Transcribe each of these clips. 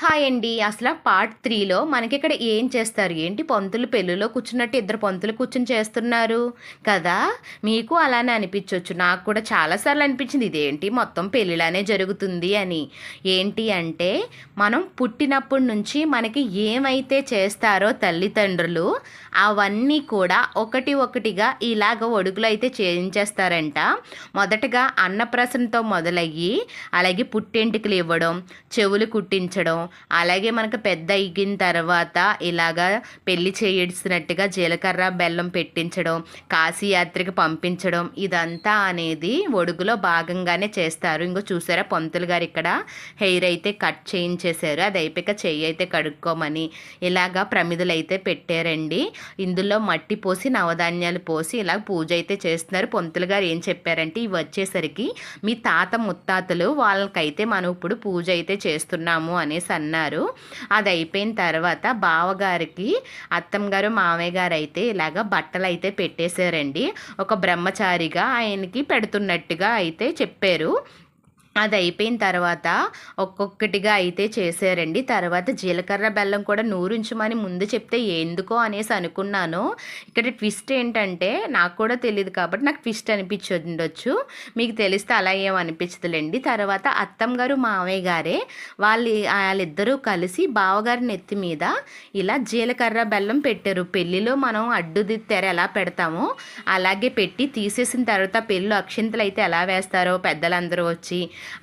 Hi అండి. అసలు part త్రీలో మనకి ఇక్కడ ఏం చేస్తారు? ఏంటి పంతులు పెళ్ళిలో కూర్చున్నట్టు ఇద్దరు పంతులు కూర్చుని చేస్తున్నారు? కదా? మీకు అలానే అనిపించవచ్చు నాకు కూడా చాలాసార్లు అనిపించింది. ఇదేంటి మొత్తం పెళ్ళిలానే జరుగుతుంది అని. ఏంటి అంటే మనం పుట్టినప్పటి నుంచి మనకి ఏమైతే చేస్తారో తల్లిదండ్రులు అవన్నీ కూడా ఒకటి ఒకటిగా ఇలాగ ఒడుగులు అయితే చేయించేస్తారంట. మొదటగా అన్నప్రసనతో మొదలయ్యి అలాగే పుట్టెంటుకలు ఇవ్వడం చెవులు కుట్టించడం అలాగే మనకు పెద్ద అయిన తర్వాత ఇలాగా పెళ్ళి చేయించినట్టుగా జీలకర్ర బెల్లం పెట్టించడం కాశీయాత్రికి పంపించడం ఇదంతా అనేది ఒడుగులో భాగంగానే చేస్తారు. ఇంకో చూసారా పంతులు గారు ఇక్కడ హెయిర్ అయితే కట్ చేయించేశారు. అది అయిపోయాక చెయ్యి అయితే కడుక్కోమని ఇలాగా ప్రమిదలు అయితే పెట్టారండి. ఇందులో మట్టి పోసి నవధాన్యాలు పోసి ఇలా పూజ అయితే చేస్తున్నారు. పంతులు గారు ఏం చెప్పారంటే ఇవి వచ్చేసరికి మీ తాత ముత్తాతలు వాళ్ళకైతే మనం ఇప్పుడు పూజ అయితే చేస్తున్నాము అనేసి అన్నారు. అది అయిపోయిన తర్వాత బావగారికి అత్తమ్మ గారు మామయ్య గారు అయితే ఇలాగ బట్టలు అయితే పెట్టేశారండి. ఒక బ్రహ్మచారిగా ఆయనకి పెడుతున్నట్టుగా అయితే చెప్పారు. అది అయిపోయిన తర్వాత ఒక్కొక్కటిగా అయితే చేశారండి తర్వాత జీలకర్ర బెల్లం కూడా నూరుంచమని ముందు చెప్తే ఎందుకో అనేసి అనుకున్నాను. ఇక్కడ ట్విస్ట్ ఏంటంటే నాకు కూడా తెలియదు కాబట్టి నాకు ట్విస్ట్ అనిపించి ఉండొచ్చు మీకు తెలిస్తే అలా ఏం అనిపించదులేండి. తర్వాత అత్తమ్మ గారు మావయ్య గారే వాళ్ళు వాళ్ళిద్దరూ కలిసి బావగారి నెత్తి మీద ఇలా జీలకర్ర బెల్లం పెట్టారు. పెళ్ళిలో మనం అడ్డుది తెర ఎలా పెడతామో అలాగే పెట్టి తీసేసిన తర్వాత పెళ్ళి అక్షింతలు అయితే ఎలా వేస్తారో పెద్దలందరూ వచ్చి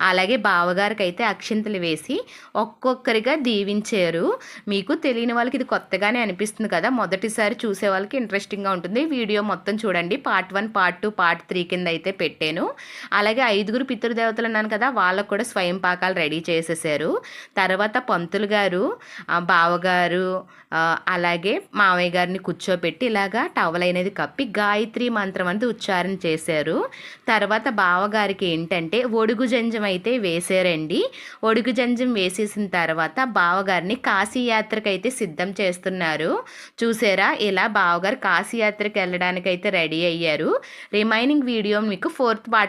అలాగే బావగారికి అయితే అక్షింతలు వేసి ఒక్కొక్కరిగా దీవించారు. మీకు తెలియని వాళ్ళకి ఇది కొత్తగానే అనిపిస్తుంది కదా. మొదటిసారి చూసే వాళ్ళకి ఇంట్రెస్టింగ్గా ఉంటుంది. వీడియో మొత్తం చూడండి. Part one part two part three కింద అయితే పెట్టాను. అలాగే ఐదుగురు పితృదేవతలు అన్నాను కదా. వాళ్ళకు కూడా స్వయం పాకాలు రెడీ చేసేసారు. తర్వాత పంతులు గారు బావగారు అలాగే మామయ్య గారిని కూర్చోబెట్టి ఇలాగా టవల్ అనేది కప్పి గాయత్రి మంత్రం అనేది ఉచ్చారణ చేశారు. తర్వాత బావగారికి ఏంటంటే ఒడుగు జంజం అయితే వేసారండి. ఒడుగు జంజం వేసేసిన తర్వాత బావగారిని కాశీయాత్రకు అయితే సిద్ధం చేస్తున్నారు. చూసారా? ఇలా బావగారు కాశీయాత్రకు వెళ్ళడానికి అయితే రెడీ అయ్యారు. రిమైనింగ్ వీడియో మీకు ఫోర్త్ పార్ట్